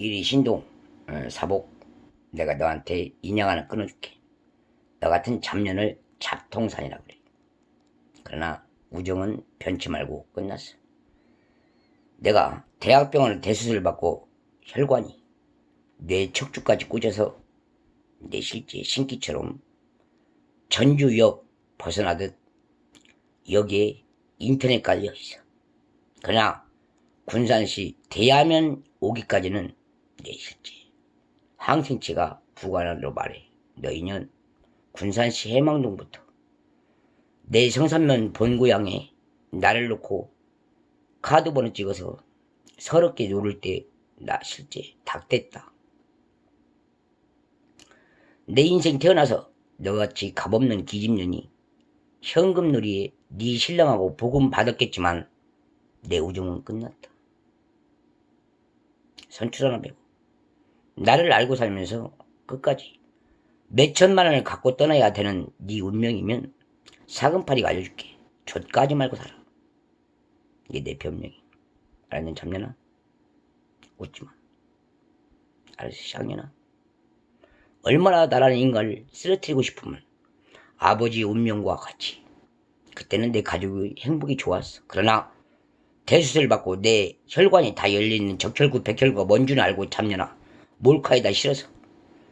이리 신동 어, 사복 내가 너한테 인형 하나 끊어줄게. 너 같은 잡년을 잡통산이라 그래. 그러나 우정은 변치 말고 끝났어. 내가 대학병원을 대수술 받고 혈관이 뇌 척추까지 꽂아서 내 실제 신기처럼 전주역 벗어나듯 여기에 인터넷 깔려 있어. 그러나 군산시 대야면 오기까지는 내 실제 항생체가 부관하로 말해 너희는 군산시 해망동부터 내 성산면 본고향에 나를 놓고 카드번호 찍어서 서럽게 누를 때 나 실제 닭됐다. 내 인생 태어나서 너같이 값없는 기집년이 현금놀이에 네 신랑하고 복음 받았겠지만 내 우정은 끝났다. 선출 하나 빼고 나를 알고 살면서 끝까지 몇 천만 원을 갖고 떠나야 되는 네 운명이면 사금팔이가 알려줄게. 좆까지 말고 살아. 이게 내 변명이. 알았는 잡년아? 웃지마. 알았어, 쌍년아? 얼마나 나라는 인간을 쓰러뜨리고 싶으면 아버지 운명과 같이 그때는 내 가족의 행복이 좋았어. 그러나 대수술 받고 내 혈관이 다 열려있는 적혈구 백혈구가 뭔 줄 알고 잡년아 몰카에다 실어서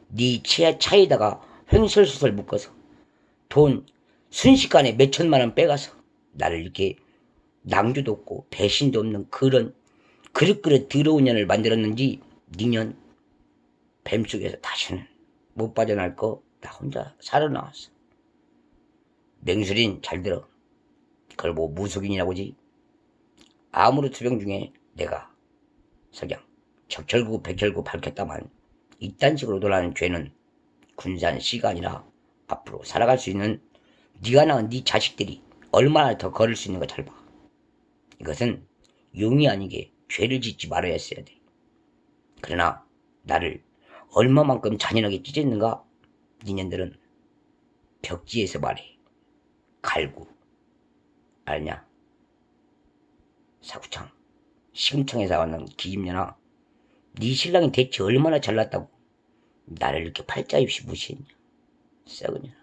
네 차, 차에다가 횡설수설 묶어서 돈 순식간에 몇 천만 원 빼가서 나를 이렇게 낭주도 없고 배신도 없는 그런 그릇그릇 더러운 년을 만들었는지 니년 뱀속에서 다시는 못 빠져날 거 나 혼자 살아나왔어. 맹술인 잘 들어. 그걸 뭐 무속인이라고 하지? 아무리 투병 중에 내가 석양 적혈구 백혈구 밝혔다만 이딴 식으로 돌아가는 죄는 군산시가 아니라 앞으로 살아갈 수 있는 네가 낳은 네 자식들이 얼마나 더 걸을 수 있는 거잘 봐. 이것은 용이 아니게 죄를 짓지 말아야 했어야 돼. 그러나 나를 얼마만큼 잔인하게 찢었는가 니년들은 벽지에서 말해. 갈구. 알냐? 사구창. 시금창에서 왔는 기집년아. 네 신랑이 대체 얼마나 잘났다고 나를 이렇게 팔자 입시 무시했냐. 년아.